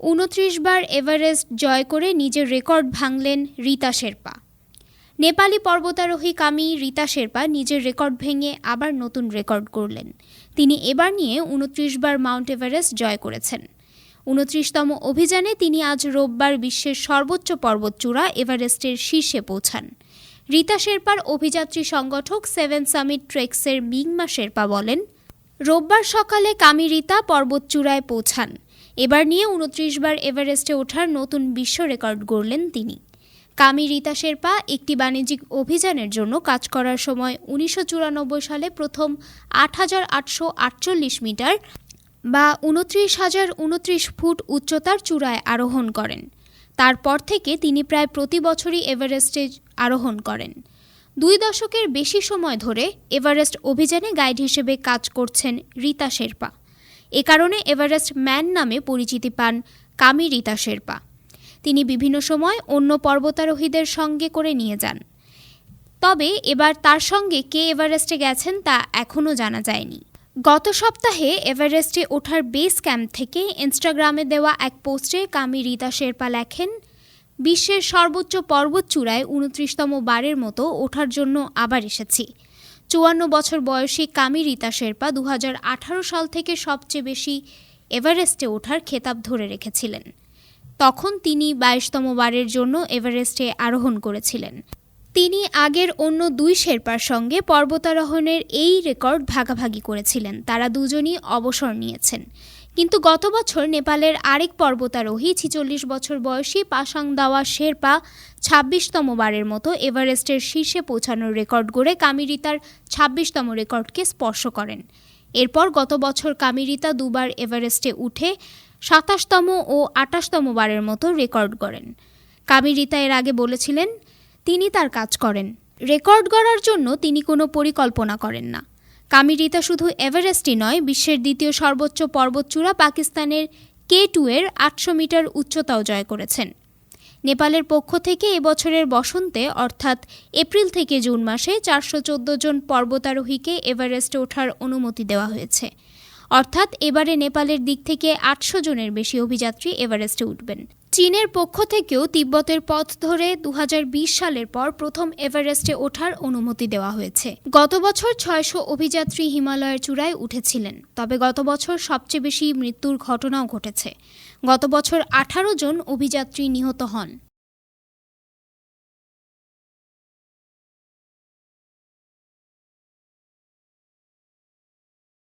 উনত্রিশ বার এভারেস্ট জয় করে নিজের রেকর্ড ভাঙলেন রীতা শেরপা। নেপালি পর্বতারোহী কামি রীতা শেরপা নিজের রেকর্ড ভেঙে আবার নতুন রেকর্ড করলেন তিনি এবার নিয়ে উনত্রিশ বার মাউন্ট এভারেস্ট জয় করেছেন। উনত্রিশতম অভিযানে তিনি আজ রোববার বিশ্বের সর্বোচ্চ পর্বতচূড়া এভারেস্টের শীর্ষে পৌঁছান। রীতা শেরপার অভিযাত্রী সংগঠক সেভেন সামিট ট্রেক্সের মিংমা শেরপা বলেন রোববার সকালে কামিরিতা পর্বতচূড়ায় পৌঁছান। এবার নিয়ে উনত্রিশ বার এভারেস্টে ওঠার নতুন বিশ্ব রেকর্ড গড়লেন তিনি। কামি রীতা শেরপা একটি বাণিজ্যিক অভিযানের জন্য কাজ করার সময় উনিশশো চুরানব্বই সালে প্রথম আট হাজার আটশো আটচল্লিশ মিটার বা উনত্রিশ হাজার উনত্রিশ ফুট উচ্চতার চূড়ায় আরোহণ করেন। তারপর থেকে তিনি প্রায় প্রতি বছরই এভারেস্টে আরোহণ করেন। দুই দশকের বেশি সময় ধরে এভারেস্ট অভিযানে গাইড হিসেবে কাজ করছেন রীতা শেরপা। এ কারণে এভারেস্ট ম্যান নামে পরিচিতি পান কামি রীতা শেরপা। তিনি বিভিন্ন সময় অন্য পর্বতারোহীদের সঙ্গে করে নিয়ে যান। তবে এবার তার সঙ্গে কে এভারেস্টে গেছেন তা এখনও জানা যায়নি। গত সপ্তাহে এভারেস্টে ওঠার বেস ক্যাম্প থেকে ইনস্টাগ্রামে দেওয়া এক পোস্টে কামি রীতা শেরপা লেখেন বিশ্বের সর্বোচ্চ পর্বতচূড়ায় উনত্রিশতম বারের মতো ওঠার জন্য আবার এসেছি। চুয়ান্ন বছর বয়সী কামি রীতা শেরপা দু হাজার আঠারো সাল থেকে সবচেয়ে বেশি এভারেস্টে ওঠার খেতাব ধরে রেখেছিলেন। তখন তিনি বাইশতম বারের জন্য এভারেস্টে আরোহণ করেছিলেন। তিনি আগের অন্য দুই শেরপার সঙ্গে পর্বতারোহণের এই রেকর্ড ভাগাভাগি করেছিলেন। তারা দুজনই অবসর নিয়েছেন। কিন্তু গত বছর নেপালের আরেক পর্বতারোহী ছিচল্লিশ বছর বয়সী পাসাং দাওয়া শেরপা ছাব্বিশতম বারের মতো এভারেস্টের শীর্ষে পৌঁছানোর রেকর্ড গড়ে কামিরিতার ছাব্বিশতম রেকর্ডকে স্পর্শ করেন। এরপর গত বছর কামিরিতা দুবার এভারেস্টে উঠে সাতাশতম ও আটাশতম বারের মতো রেকর্ড গড়েন। কামিরিতা এর আগে বলেছিলেন, তিনি তার কাজ করেন। রেকর্ড গড়ার জন্য তিনি কোনো পরিকল্পনা করেন না। কামিরিতা শুধু এভারেস্টই নয়, বিশ্বের দ্বিতীয় সর্বোচ্চ পর্বতচূড়া পাকিস্তানের কে টু এর আটশো মিটার উচ্চতাও জয় করেছেন। নেপালের পক্ষ থেকে এবছরের বসন্তে, অর্থাৎ এপ্রিল থেকে জুন মাসে, চারশো চোদ্দ জন পর্বতারোহীকে এভারেস্টে ওঠার অনুমতি দেওয়া হয়েছে। অর্থাৎ এবারে নেপালের দিক থেকে আটশো জনের বেশি অভিযাত্রী এভারেস্টে উঠবেন। চীনের পক্ষ থেকেও তিব্বতের পথ ধরে দু হাজার বিশ সালের পর প্রথম এভারেস্টে ওঠার অনুমতি দেওয়া হয়েছে। গত বছর ছয়শো অভিযাত্রী হিমালয়ের চূড়ায় উঠেছিলেন, তবে গত বছর সবচেয়ে বেশি মৃত্যুর ঘটনাও ঘটেছে। গত বছর আঠারো জন অভিযাত্রী নিহত হন।